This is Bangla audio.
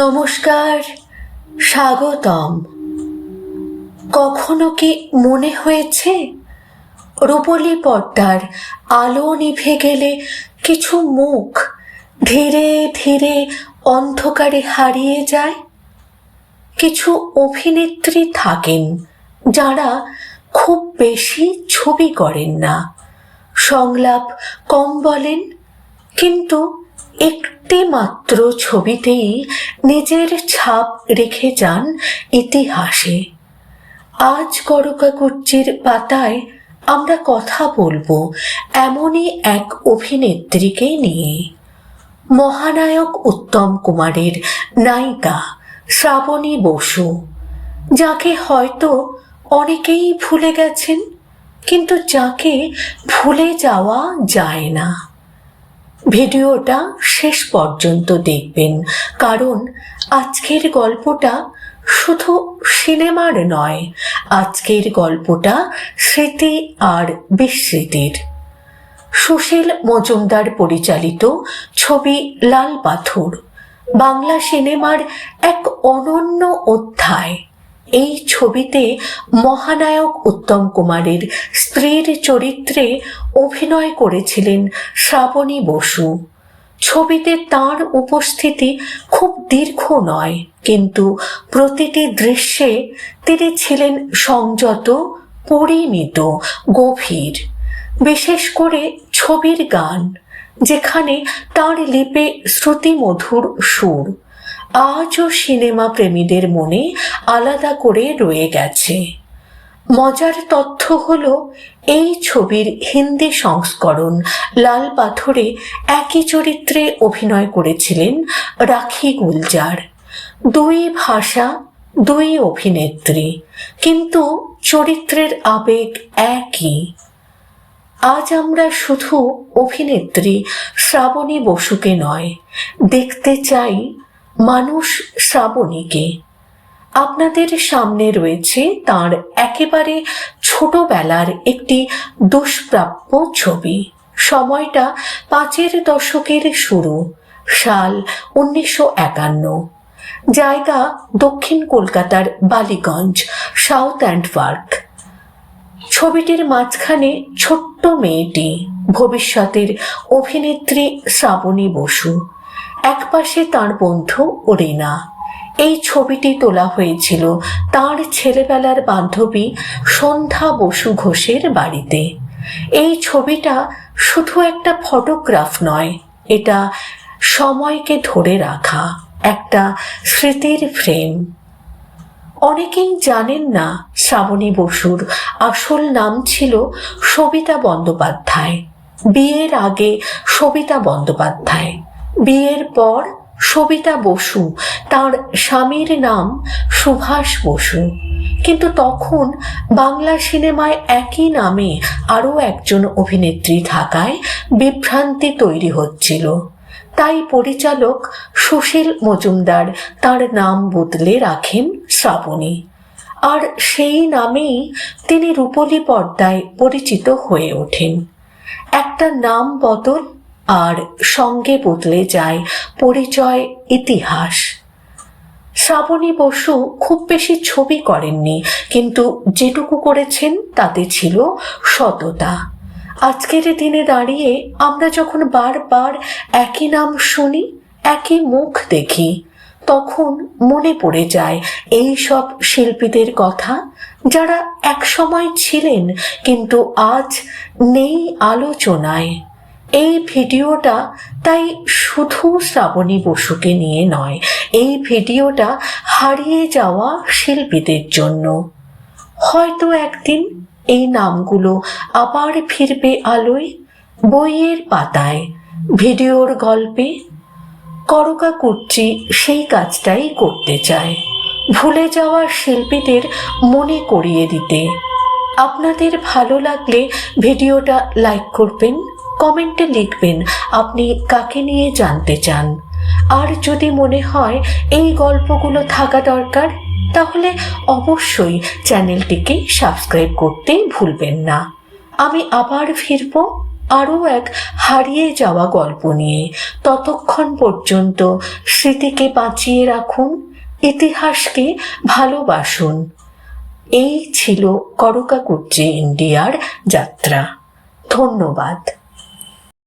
নমস্কার, স্বাগতম। কখনো কি মনে হয়েছে, রূপলি পর্দার আলো নিভে গেলে কিছু মুখ ধীরে ধীরে অন্ধকারে হারিয়ে যায়? কিছু অভিনেত্রী থাকেন যারা খুব বেশি ছবি করেন না। সংলাপ কম বলেন, কিন্তু একটি মাত্র ছবিতেই নিজের ছাপ রেখে যান ইতিহাসে। আজ করকাকুচ্চির পাতায় আমরা কথা বলব এমনই এক অভিনেত্রীকে নিয়ে। মহানায়ক উত্তম কুমারের নায়িকা শ্রাবণী বসু, যাকে হয়তো অনেকেই ভুলে গেছেন, কিন্তু যাকে ভুলে যাওয়া যায় না। ভিডিওটা শেষ পর্যন্ত দেখবেন। কারণ আজকের গল্পটা শুধু সিনেমার নয়, আজকের গল্পটা স্মৃতি আর বিস্মৃতির। সুশীল মজুমদার পরিচালিত ছবি লাল পাথর, বাংলা সিনেমার এক অনন্য অধ্যায়। এই ছবিতে মহানায়ক উত্তম কুমারের স্ত্রীর চরিত্রে অভিনয় করেছিলেন শ্রাবণী বসু। ছবিতে তার উপস্থিতি খুব দীর্ঘ নয়, কিন্তু প্রতিটি দৃশ্যে তিনি ছিলেন সংযত, পরিমিত, গভীর। বিশেষ করে ছবির গান, যেখানে তার লিপে শ্রুতিমধুর সুর। আজও সিনেমা প্রেমীদের মনে আলাদা করে রয়ে গেছে। মজার তথ্য হলো, এই ছবির হিন্দি সংস্করণ লাল পাথরে একই চরিত্রে অভিনয় করেছিলেন রাখি গুলজার। দুই ভাষা, দুই অভিনেত্রী, কিন্তু চরিত্রের আবেগ একই। আজ আমরা শুধু অভিনেত্রী শ্রাবণী বসুকে নয়, দেখতে চাই মানুষ শ্রাবণীকে। আপনাদের সামনে রয়েছে তার একেবারে ছোটবেলার একটি দুষ্প্রাপ্য ছবি। সময়টা পাঁচের দশকের শুরু, সাল উনিশশো একান্ন। জায়গা দক্ষিণ কলকাতার বালিগঞ্জ, সাউথ অ্যান্ড পার্ক। ছবিটির মাঝখানে ছোট্ট মেয়েটি, ভবিষ্যতের অভিনেত্রী শ্রাবণী বসু। একপাশে তার বন্ধু রিনা এই ছবিটি তোলা হয়েছিল তার ছেলেবেলার বান্ধবী সন্ধ্যা বসু ঘোষের বাড়িতে। এই ছবিটা শুধু একটা ফটোগ্রাফ নয়, এটা সময়কে ধরে রাখা, একটা স্মৃতির ফ্রেম। অনেকেই জানেন না শ্রাবণী বসুর আসল নাম ছিল সবিতা বন্দ্যোপাধ্যায়। বিয়ের আগে সবিতা বন্দ্যোপাধ্যায়। বিয়ের পর সবিতা বসু, তার স্বামীর নাম সুভাষ বসু। কিন্তু তখন বাংলা সিনেমায় একই নামে আরও একজন অভিনেত্রী থাকায় বিভ্রান্তি তৈরি হচ্ছিল। তাই পরিচালক সুশীল মজুমদার তার নাম বদলে রাখেন শ্রাবণী। আর সেই নামেই তিনি রূপলী পর্দায় পরিচিত হয়ে ওঠেন। একটা নাম বদল আর সঙ্গে বদলে যায় পরিচয়, ইতিহাস। শ্রাবণী বসু খুব বেশি ছবি করেননি, কিন্তু যেটুকু করেছেন তাতে ছিল সততা। আজকের দিনে দাঁড়িয়ে আমরা যখন বারবার একই নাম শুনি, একই মুখ দেখি, তখন মনে পড়ে যায় এই সব শিল্পীদের কথা যারা একসময় ছিলেন, কিন্তু আজ নেই আলোচনায়। এই ভিডিওটা তাই শুধু শ্রাবণী বসুকে নিয়ে নয়, এই ভিডিওটা হারিয়ে যাওয়া শিল্পীদের জন্য। হয়তো একদিন এই নামগুলো আবার ফিরবে আলোয় বইয়ের পাতায়, ভিডিওর গল্পে। করকা কুচ্চি সেই কাজটাই করতে চায়। ভুলে যাওয়া শিল্পীদের মনে করিয়ে দিতে। আপনাদের ভালো লাগলে ভিডিওটা লাইক করবেন কমেন্টে লিখবেন, আপনি কাকে নিয়ে জানতে চান? আর যদি মনে হয় এই গল্পগুলো থাকা দরকার, তাহলে অবশ্যই চ্যানেলটিকে সাবস্ক্রাইব করতে ভুলবেন না। আমি আবার ফিরব আরও এক হারিয়ে যাওয়া গল্প নিয়ে। ততক্ষণ পর্যন্ত স্মৃতিকে বাঁচিয়ে রাখুন, ইতিহাসকে ভালোবাসুন। এই ছিল করকাকুট্রি ইন্ডিয়ার যাত্রা। ধন্যবাদ।